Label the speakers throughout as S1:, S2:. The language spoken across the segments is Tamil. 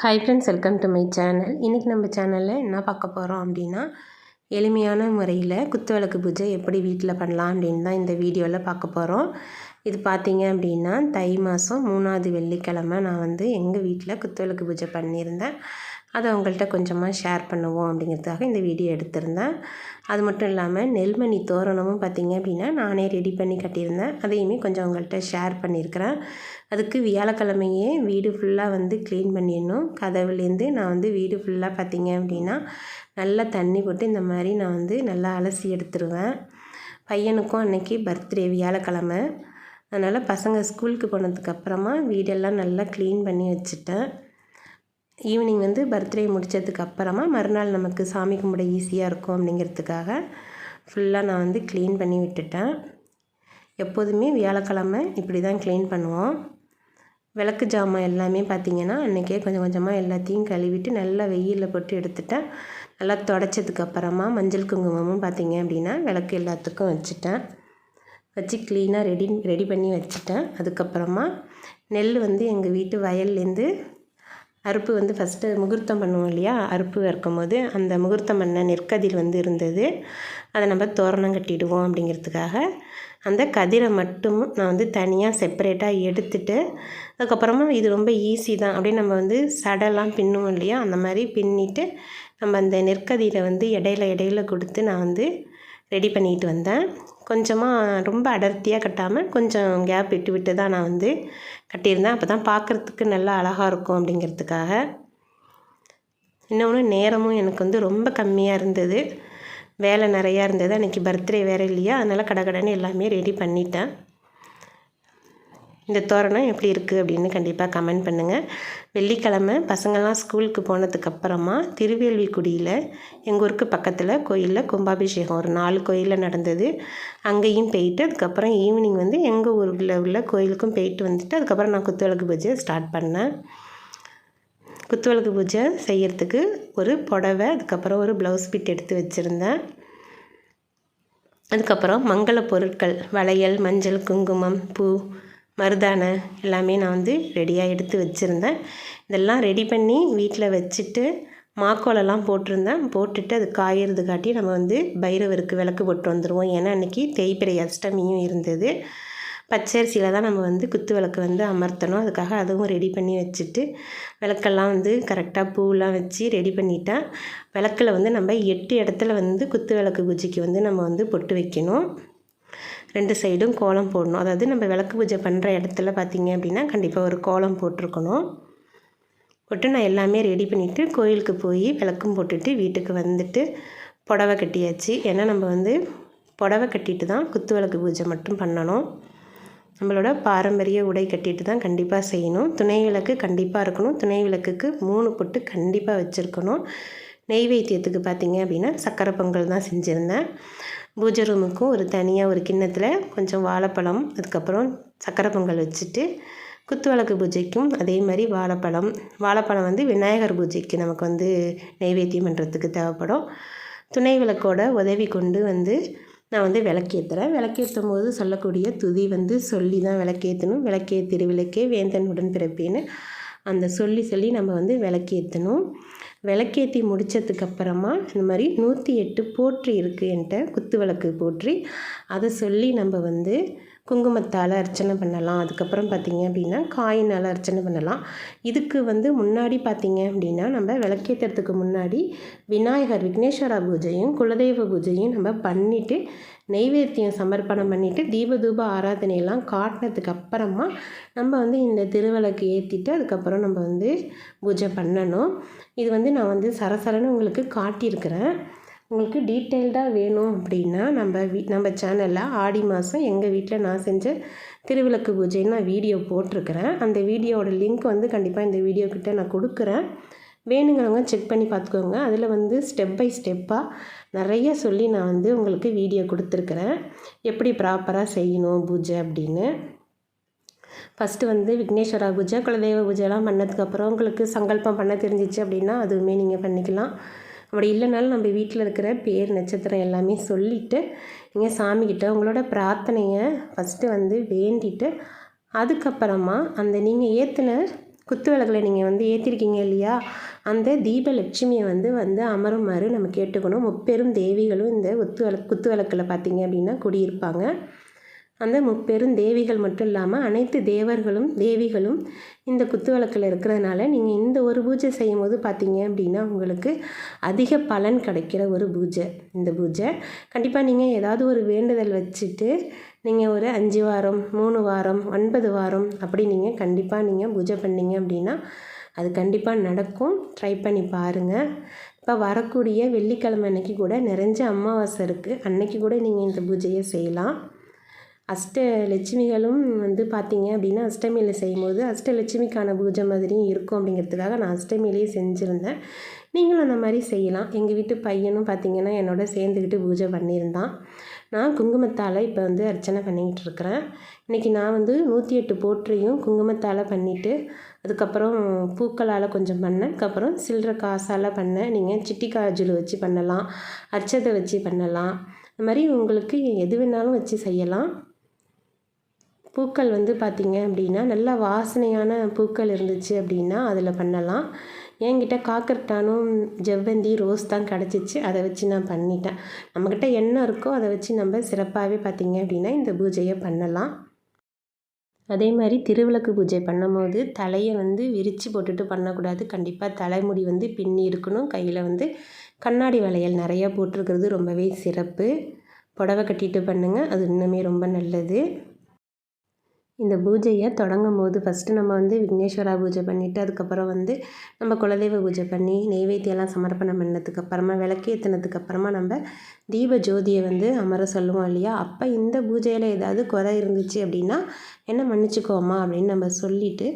S1: Hi friends welcome to my channel இன்றைக்கி நம்ம சேனலில் என்ன பார்க்க போகிறோம் அப்படின்னா எளிமையான முறையில் குத்துவிளக்கு பூஜை எப்படி வீட்டில் பண்ணலாம் அப்படின்னு தான் இந்த வீடியோவில் பார்க்க போகிறோம் இது பார்த்திங்க அப்படின்னா தை மாதம் மூணாவது வெள்ளிக்கிழமை நான் வந்து எங்கள் வீட்டில் குத்துவிளக்கு பூஜை பண்ணியிருந்தேன். அதை உங்கள்கிட்ட கொஞ்சமாக ஷேர் பண்ணுவோம் அப்படிங்கிறதுக்காக இந்த வீடியோ எடுத்திருந்தேன். அது மட்டும் இல்லாமல் நெல்மணி தோரணமும் பார்த்திங்க அப்படின்னா நானே ரெடி பண்ணி கட்டியிருந்தேன். அதையுமே கொஞ்சம் உங்கள்கிட்ட ஷேர் பண்ணியிருக்கிறேன். அதுக்கு வியாழக்கிழமையே வீடு ஃபுல்லாக வந்து க்ளீன் பண்ணிடணும். கதவுலேருந்து நான் வந்து வீடு ஃபுல்லாக பார்த்திங்க அப்படின்னா நல்லா தண்ணி போட்டு இந்த மாதிரி நான் வந்து நல்லா அலசி எடுத்துருவேன். பையனுக்கும் அன்றைக்கி பர்த்டே வியாழக்கிழமை. அதனால் பசங்க ஸ்கூலுக்கு போனதுக்கப்புறமா வீடெல்லாம் நல்லா க்ளீன் பண்ணி வச்சுட்டேன். ஈவினிங் வந்து பர்த்டே முடித்ததுக்கு அப்புறமா மறுநாள் நமக்கு சாமி கும்பிட ஈஸியாக இருக்கும் அப்படிங்கிறதுக்காக ஃபுல்லாக நான் வந்து க்ளீன் பண்ணி விட்டுட்டேன். எப்போதுமே வியாழக்கிழமை இப்படி தான் க்ளீன் பண்ணுவோம். விளக்கு ஜாமான் எல்லாமே பார்த்திங்கன்னா அன்றைக்கே கொஞ்சம் கொஞ்சமாக எல்லாத்தையும் கழுவிட்டு நல்லா வெயிலில் போட்டு எடுத்துட்டேன். நல்லா தொடச்சதுக்கப்புறமா மஞ்சள் குங்குமமும் பார்த்திங்க அப்படின்னா விளக்கு எல்லாத்துக்கும் வச்சுட்டேன். வச்சு க்ளீனாக ரெடி ரெடி பண்ணி வச்சுட்டேன். அதுக்கப்புறமா நெல் வந்து எங்கள் வீட்டு வயல்லேருந்து அறுப்பு வந்து ஃபஸ்ட்டு முகூர்த்தம் பண்ணுவோம் இல்லையா? அறுப்பு இருக்கும்போது அந்த முகூர்த்தம் பண்ண நெற்கதிர் வந்து இருந்தது. அதை நம்ம தோரணம் கட்டிடுவோம் அப்படிங்கிறதுக்காக. அந்த கதிரை மட்டும் நான் வந்து தனியாக செப்பரேட்டாக எடுத்துட்டு அதுக்கப்புறமா இது ரொம்ப ஈஸி தான். அப்படியே நம்ம வந்து சடெல்லாம் பின்னுவோம் இல்லையா? அந்த மாதிரி பின்னிட்டு நம்ம அந்த நெற்கதியில் வந்து இடையில இடையில கொடுத்து நான் வந்து ரெடி பண்ணிட்டு வந்தேன். கொஞ்சமாக ரொம்ப அடர்த்தியாக கட்டாமல் கொஞ்சம் கேப் விட்டு விட்டு தான் நான் வந்து கட்டியிருந்தேன். அப்போ தான் பார்க்குறதுக்கு நல்லா அழகாக இருக்கும் அப்படிங்கிறதுக்காக. இன்னொன்று நேரமும் எனக்கு வந்து ரொம்ப கம்மியாக இருந்தது. வேலை நிறையா இருந்தது. அன்றைக்கி பர்த்டே வேறு இல்லையா? அதனால் கடை கடைன்னு எல்லாமே ரெடி பண்ணிட்டேன். இந்த தோரணம் எப்படி இருக்குது அப்படின்னு கண்டிப்பாக கமெண்ட் பண்ணுங்கள் வெள்ளிக்கிழமை பசங்கள்லாம் ஸ்கூலுக்கு போனதுக்கப்புறமா திருவேல்விக்குடியில் எங்கள் ஊருக்கு பக்கத்தில் கோயிலில் கும்பாபிஷேகம் ஒரு நாலு கோயிலில் நடந்தது. அங்கேயும் போயிட்டு அதுக்கப்புறம் ஈவினிங் வந்து எங்கள் ஊரில் உள்ள கோயிலுக்கும் போயிட்டு வந்துட்டு அதுக்கப்புறம் நான் குத்துவிளக்கு பூஜை ஸ்டார்ட் பண்ணேன். குத்துவிளக்கு பூஜை செய்கிறதுக்கு ஒரு புடவை அதுக்கப்புறம் ஒரு ப்ளவுஸ் பிட் எடுத்து வச்சுருந்தேன். அதுக்கப்புறம் மங்கள பொருட்கள் வளையல் மஞ்சள் குங்குமம் பூ மருதானை எல்லாமே நான் வந்து ரெடியாக எடுத்து வச்சுருந்தேன். இதெல்லாம் ரெடி பண்ணி வீட்டில் வச்சுட்டு மாக்கோலெல்லாம் போட்டிருந்தேன். போட்டுட்டு அது காயறது காட்டி நம்ம வந்து பைரவருக்கு விளக்கு போட்டு வந்துடுவோம் ஏன்னா அன்றைக்கி தேய்பிரை அஷ்டமியும் இருந்தது. பச்சரிசியில் தான் நம்ம வந்து குத்து விளக்கு வந்து அமர்த்தணும். அதுக்காக அதுவும் ரெடி பண்ணி வச்சுட்டு விளக்கெல்லாம் வந்து கரெக்டாக பூவெலாம் வச்சு ரெடி பண்ணிட்டேன். விளக்கில் வந்து நம்ம எட்டு இடத்துல வந்து குத்து விளக்கு பூஜைக்கு வந்து நம்ம வந்து பொட்டு வைக்கணும். ரெண்டு சைடும் கோலம் போடணும். அதாவது நம்ம விளக்கு பூஜை பண்ணுற இடத்துல பார்த்திங்க அப்படின்னா கண்டிப்பாக ஒரு கோலம் போட்டிருக்கணும். போட்டு நான் எல்லாமே ரெடி பண்ணிவிட்டு கோயிலுக்கு போய் விளக்கும் போட்டுட்டு வீட்டுக்கு வந்துட்டு புடவை கட்டியாச்சு. ஏன்னா நம்ம வந்து புடவை கட்டிட்டு தான் குத்து விளக்கு பூஜை மட்டும் பண்ணணும். நம்மளோட பாரம்பரிய உடை கட்டிட்டு தான் கண்டிப்பாக செய்யணும். துணை விளக்கு கண்டிப்பாக இருக்கணும். துணை விளக்குக்கு மூணு பொட்டு கண்டிப்பாக வச்சுருக்கணும். நெய்வேத்தியத்துக்கு பார்த்திங்க அப்படின்னா சக்கரை பொங்கல் தான் செஞ்சுருந்தேன். பூஜை ரூமுக்கும் ஒரு தனியாக ஒரு கிண்ணத்தில் கொஞ்சம் வாழைப்பழம் அதுக்கப்புறம் சக்கரை பொங்கல் வச்சுட்டு குத்து விளக்கு பூஜைக்கும் அதே மாதிரி வாழைப்பழம். வாழைப்பழம் வந்து விநாயகர் பூஜைக்கு நமக்கு வந்து நைவேத்தியம் பண்ணுறதுக்கு தேவைப்படும். துணை விளக்கோட உதவி கொண்டு வந்து நான் வந்து விளக்கேற்றுறேன் விளக்கேற்றும் போது சொல்லக்கூடிய துதி வந்து சொல்லி தான் விளக்கேற்றணும் விளக்கே விளக்கே வேந்தன் உடன் பிறப்பேன்னு அந்த சொல்லி சொல்லி நம்ம வந்து விளக்கேற்றணும் விளக்கேற்றி முடித்ததுக்கப்புறமா இந்த மாதிரி நூற்றி எட்டு போற்றி இருக்குது என்கிட்ட குத்து விளக்கு போற்றி. அதை சொல்லி நம்ம வந்து குங்குமத்தால் அர்ச்சனை பண்ணலாம். அதுக்கப்புறம் பார்த்திங்க அப்படின்னா காயினால் அர்ச்சனை பண்ணலாம். இதுக்கு வந்து முன்னாடி பார்த்திங்க அப்படின்னா நம்ம விளக்கேற்றுறதுக்கு முன்னாடி விநாயகர் விக்னேஸ்வரா பூஜையும் குலதெய்வ பூஜையும் நம்ம பண்ணிவிட்டு நெய்வேத்தியம் சமர்ப்பணம் பண்ணிவிட்டு தீபதூப ஆராதனையெல்லாம் காட்டினதுக்கு அப்புறமா நம்ம வந்து இந்த திருவிளக்கு ஏற்றிட்டு அதுக்கப்புறம் நம்ம வந்து பூஜை பண்ணணும். இது வந்து நான் வந்து சரசரன்னு உங்களுக்கு காட்டியிருக்கிறேன். உங்களுக்கு டீட்டெயில்டாக வேணும் அப்படின்னா நம்ம வீ நம்ம சேனலில் ஆடி மாதம் எங்கள் வீட்டில் நான் செஞ்ச திருவிளக்கு பூஜைன்னு நான் வீடியோ போட்டிருக்கிறேன். அந்த வீடியோவோட லிங்க் வந்து கண்டிப்பாக இந்த வீடியோ கிட்டே நான் கொடுக்குறேன். வேணுங்கிறவங்க செக் பண்ணி பார்த்துக்கோங்க. அதில் வந்து ஸ்டெப் பை ஸ்டெப்பாக நிறைய சொல்லி நான் வந்து உங்களுக்கு வீடியோ கொடுத்துருக்குறேன். எப்படி ப்ராப்பராக செய்யணும் பூஜை அப்படின்னு. ஃபஸ்ட்டு வந்து விக்னேஸ்வரா பூஜை குலதெய்வ பூஜைலாம் பண்ணதுக்கப்புறம் உங்களுக்கு சங்கல்பம் பண்ண தெரிஞ்சிச்சு அப்படின்னா அதுவுமே நீங்கள் பண்ணிக்கலாம். அப்படி இல்லைனாலும் நம்ம வீட்டில் இருக்கிற பேர் நட்சத்திரம் எல்லாமே சொல்லிவிட்டு நீங்கள் சாமிக்கிட்ட உங்களோட பிரார்த்தனையை ஃபஸ்ட்டு வந்து வேண்டிட்டு அதுக்கப்புறமா அந்த நீங்கள் ஏற்றின குத்து விளக்கில் நீங்கள் வந்து ஏற்றிருக்கீங்க இல்லையா? அந்த தீபலட்சுமியை வந்து வந்து அமருமாறு நம்ம கேட்டுக்கணும். முப்பெரும் தேவிகளும் இந்த ஒத்து விளக்கு குத்து விளக்கில் பார்த்தீங்க அப்படின்னா குடியிருப்பாங்க. அந்த முப்பெரும் தேவிகள் மட்டும் இல்லாமல் அனைத்து தேவர்களும் தேவிகளும் இந்த குத்துவிளக்கில் இருக்கிறதுனால நீங்கள் இந்த ஒரு பூஜை செய்யும் போது பார்த்தீங்க அப்படின்னா உங்களுக்கு அதிக பலன் கிடைக்கிற ஒரு பூஜை. இந்த பூஜை கண்டிப்பாக நீங்கள் ஏதாவது ஒரு வேண்டுதல் வச்சுட்டு நீங்கள் ஒரு அஞ்சு வாரம் மூணு வாரம் ஒன்பது வாரம் அப்படி நீங்கள் கண்டிப்பாக நீங்கள் பூஜை பண்ணீங்க அப்படின்னா அது கண்டிப்பாக நடக்கும். ட்ரை பண்ணி பாருங்கள் இப்போ வரக்கூடிய வெள்ளிக்கிழமை அன்னைக்கு கூட நிறைஞ்ச அமாவாசை இருக்குது அன்னைக்கு கூட நீங்கள் இந்த பூஜையை செய்யலாம். அஷ்டலட்சுமிகளும் வந்து பார்த்தீங்க அப்படின்னா அஷ்டமியில் செய்யும்போது அஷ்டலட்சுமிக்கான பூஜை மாதிரியும் இருக்கும் அப்படிங்கிறதுக்காக நான் அஷ்டமியிலேயே செஞ்சுருந்தேன். நீங்களும் அந்த மாதிரி செய்யலாம். எங்கள் வீட்டு பையனும் பார்த்திங்கன்னா என்னோட சேர்ந்துக்கிட்டு பூஜை பண்ணியிருந்தான். நான் குங்குமத்தால் இப்போ வந்து அர்ச்சனை பண்ணிக்கிட்டு இருக்கிறேன். இன்றைக்கி நான் வந்து நூற்றி எட்டு போற்றையும் குங்குமத்தால் பண்ணிவிட்டு அதுக்கப்புறம் பூக்களால் கொஞ்சம் பண்ணேன். அதுக்கப்புறம் சில்லற காசால் பண்ணேன். நீங்கள் சிட்டி காஜுல் வச்சு பண்ணலாம். அர்ச்சதை வச்சு பண்ணலாம். இந்த மாதிரி உங்களுக்கு எது வேணாலும் வச்சு செய்யலாம். பூக்கள் வந்து பார்த்திங்க அப்படின்னா நல்லா வாசனையான பூக்கள் இருந்துச்சு அப்படின்னா அதில் பண்ணலாம். என்கிட்ட காக்கர்டானும் ஜவ்வந்தி ரோஸ் தான் கிடச்சிச்சு. அதை வச்சு நான் பண்ணிட்டேன். நம்மக்கிட்ட என்ன இருக்கோ அதை வச்சு நம்ம சிறப்பாகவே பார்த்திங்க அப்படின்னா இந்த பூஜையை பண்ணலாம். அதே மாதிரி திருவிளக்கு பூஜை பண்ணும்போது தலையை வந்து விரித்து போட்டுட்டு பண்ணக்கூடாது. கண்டிப்பாக தலைமுடி வந்து பின்னி இருக்கணும். கையில் வந்து கண்ணாடி வளையல் நிறையா போட்டிருக்கிறது ரொம்பவே சிறப்பு. புடவை கட்டிட்டு பண்ணுங்கள் அது இன்னுமே ரொம்ப நல்லது. இந்த பூஜையை தொடங்கும் போது ஃபஸ்ட்டு நம்ம வந்து விக்னேஸ்வரா பூஜை பண்ணிவிட்டு அதுக்கப்புறம் வந்து நம்ம குலதெய்வ பூஜை பண்ணி நெய்வேத்தியெல்லாம் சமர்ப்பணம் பண்ணதுக்கப்புறமா விளக்கேற்றினதுக்கப்புறமா நம்ம தீப ஜோதியை வந்து அமர சொல்லுவோம் இல்லையா? அப்போ இந்த பூஜையில் ஏதாவது குறை இருந்துச்சு அப்படின்னா என்ன மன்னிச்சுக்கோமா அப்படின்னு நம்ம சொல்லிவிட்டு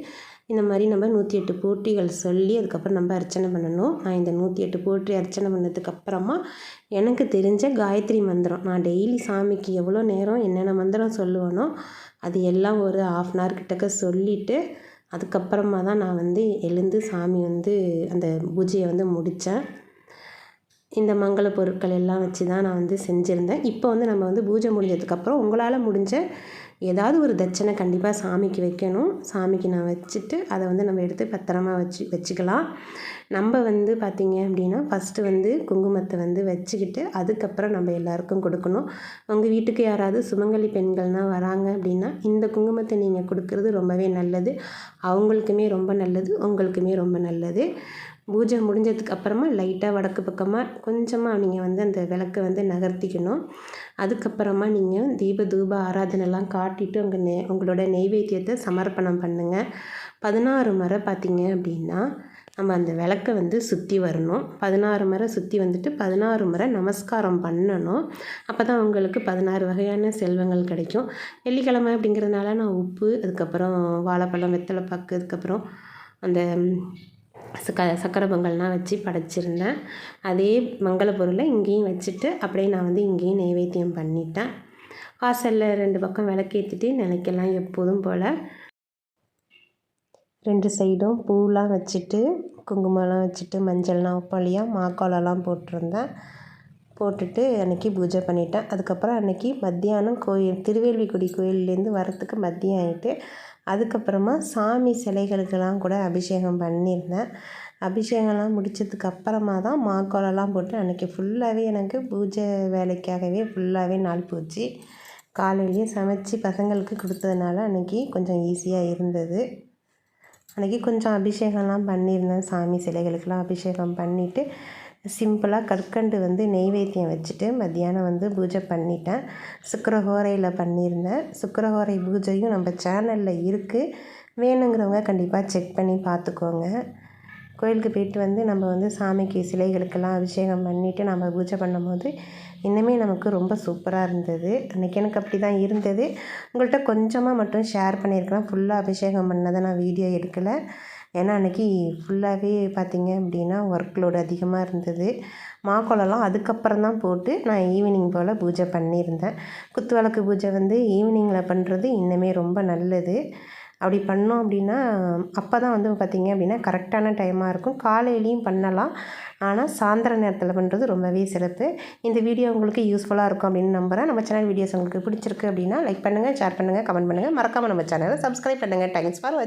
S1: இந்த மாதிரி நம்ம நூற்றி எட்டு போட்டிகள் சொல்லி அதுக்கப்புறம் நம்ம அர்ச்சனை பண்ணணும். நான் இந்த நூற்றி எட்டு போட்டி அர்ச்சனை பண்ணதுக்கப்புறமா எனக்கு தெரிஞ்ச காயத்ரி மந்திரம். நான் டெய்லி சாமிக்கு எவ்வளோ நேரம் என்னென்ன மந்திரம் சொல்லுவேனோ அது எல்லாம் ஒரு ஆஃப் அன் ஹவர் கிட்டக்க சொல்லிவிட்டு அதுக்கப்புறமா தான் நான் வந்து எழுந்து சாமி வந்து அந்த பூஜையை வந்து முடித்தேன். இந்த மங்கள பொருட்கள் எல்லாம் வச்சு தான் நான் வந்து செஞ்சுருந்தேன். இப்போ வந்து நம்ம வந்து பூஜை முடிஞ்சதுக்கப்புறம் உங்களால் முடிஞ்ச ஏதாவது ஒரு தட்சணை கண்டிப்பாக சாமிக்கு வைக்கணும். சாமிக்கு நான் வச்சுட்டு அதை வந்து நம்ம எடுத்து பத்திரமா வச்சு வச்சுக்கலாம். நம்ம வந்து பார்த்திங்க அப்படின்னா ஃபஸ்ட்டு வந்து குங்குமத்தை வந்து வச்சுக்கிட்டு அதுக்கப்புறம் நம்ம எல்லாருக்கும் கொடுக்கணும். உங்கள் வீட்டுக்கு யாராவது சுமங்கலி பெண்கள்னால் வராங்க அப்படின்னா இந்த குங்குமத்தை நீங்கள் கொடுக்குறது ரொம்பவே நல்லது. அவங்களுக்குமே ரொம்ப நல்லது உங்களுக்குமே ரொம்ப நல்லது. பூஜை முடிஞ்சதுக்கு அப்புறமா லைட்டாக வடக்கு பக்கமாக கொஞ்சமாக நீங்கள் வந்து அந்த விளக்கு வந்து நகர்த்திக்கணும். அதுக்கப்புறமா நீங்கள் தீப தூப ஆராதனைலாம் காட்டிட்டு உங்கள் நெ உங்களோட நெய்வேத்தியத்தை சமர்ப்பணம் பண்ணுங்கள் பதினாறு முறை பார்த்தீங்க அப்படின்னா நம்ம அந்த விளக்கை வந்து சுற்றி வரணும். பதினாறு முறை சுற்றி வந்துட்டு பதினாறு முறை நமஸ்காரம் பண்ணணும். அப்போ தான் உங்களுக்கு பதினாறு வகையான செல்வங்கள் கிடைக்கும். வெள்ளிக்கிழமை அப்படிங்கிறதுனால நான் உப்பு அதுக்கப்புறம் வாழைப்பழம் வெத்தலை பாக்கு அதுக்கப்புறம் அந்த சக்க சக்கரை பொங்கல்லாம் வச்சு படைச்சிருந்தேன். அதே மங்கள பொருளை இங்கேயும் வச்சுட்டு அப்படியே நான் வந்து இங்கேயும் நைவேத்தியம் பண்ணிட்டேன். வாசலில் ரெண்டு பக்கம் விளக்கேற்றிட்டு நினைக்கலாம் எப்போதும் போல். ரெண்டு சைடும் பூலாம் வச்சுட்டு குங்குமம்லாம் வச்சுட்டு மஞ்சள்லாம் வைப்போம் மாக்கோலெல்லாம் மாக்கோலம்லாம் போட்டிருந்தேன். போட்டுட்டு அன்றைக்கி பூஜை பண்ணிட்டேன். அதுக்கப்புறம் அன்றைக்கி மத்தியானம் கோயில் திருவேல்விக்குடி கோயிலேருந்து வரத்துக்கு மதியம் ஆகிட்டு அதுக்கப்புறமா சாமி சிலைகளுக்கெல்லாம் கூட அபிஷேகம் பண்ணியிருந்தேன். அபிஷேகம்லாம் முடித்ததுக்கு அப்புறமா தான் மாக்கோலம்லாம் போட்டு அன்றைக்கி ஃபுல்லாகவே எனக்கு பூஜை வேலைக்காகவே ஃபுல்லாகவே நாள் போச்சு. காலையிலேயே சமைச்சி பசங்களுக்கு கொடுத்ததுனால அன்றைக்கி கொஞ்சம் ஈஸியாக இருந்தது. அன்றைக்கி கொஞ்சம் அபிஷேகம்லாம் பண்ணியிருந்தேன். சாமி சிலைகளுக்கெல்லாம் அபிஷேகம் பண்ணிவிட்டு சிம்பிளாக கற்கண்டு வந்து நெய்வேத்தியம் வச்சுட்டு மத்தியானம் வந்து பூஜை பண்ணிட்டேன். சுக்கரஹோரையில் பண்ணியிருந்தேன். சுக்கரஹோரை பூஜையும் நம்ம சேனலில் இருக்குது வேணுங்கிறவங்க கண்டிப்பாக செக் பண்ணி பார்த்துக்கோங்க கோயிலுக்கு போயிட்டு வந்து நம்ம வந்து சாமிக்கு சிலைகளுக்கெல்லாம் அபிஷேகம் பண்ணிவிட்டு நம்ம பூஜை பண்ணும்போது இன்னுமே நமக்கு ரொம்ப சூப்பராக இருந்தது. அன்றைக்கி எனக்கு அப்படி தான் இருந்தது. உங்கள்கிட்ட கொஞ்சமாக மட்டும் ஷேர் பண்ணியிருக்கலாம். ஃபுல்லாக அபிஷேகம் பண்ணதை நான் வீடியோ எடுக்கலை. ஏன்னா அன்றைக்கி ஃபுல்லாகவே பார்த்திங்க அப்படின்னா ஒர்க் லோடு அதிகமாக இருந்தது. மாக்கோலெல்லாம் அதுக்கப்புறம் தான் போட்டு நான் ஈவினிங் போல் பூஜை பண்ணியிருந்தேன். குத்து விளக்கு பூஜை வந்து ஈவினிங்கில் பண்ணுறது இன்னுமே ரொம்ப நல்லது. அப்படி பண்ணோம் அப்படின்னா அப்போ தான் வந்து பார்த்திங்க அப்படின்னா கரெக்டான டைமாக இருக்கும். காலையிலையும் பண்ணலாம். ஆனால் சாயந்தர நேரத்தில் பண்ணுறது ரொம்பவே சிறப்பு. இந்த வீடியோ உங்களுக்கு யூஸ்ஃபுல்லாக இருக்கும் அப்படின்னு நம்புகிறேன் நம்ம சேனல் வீடியோஸ் உங்களுக்கு பிடிச்சிருக்கு அப்படின்னா லைக் பண்ணுங்கள் ஷேர் பண்ணுங்கள் கமெண்ட் பண்ணுங்கள் மறக்காமல் நம்ம சேனலை சப்ஸ்கிரைப் பண்ணுங்கள் தேங்க்ஸ் ஃபார்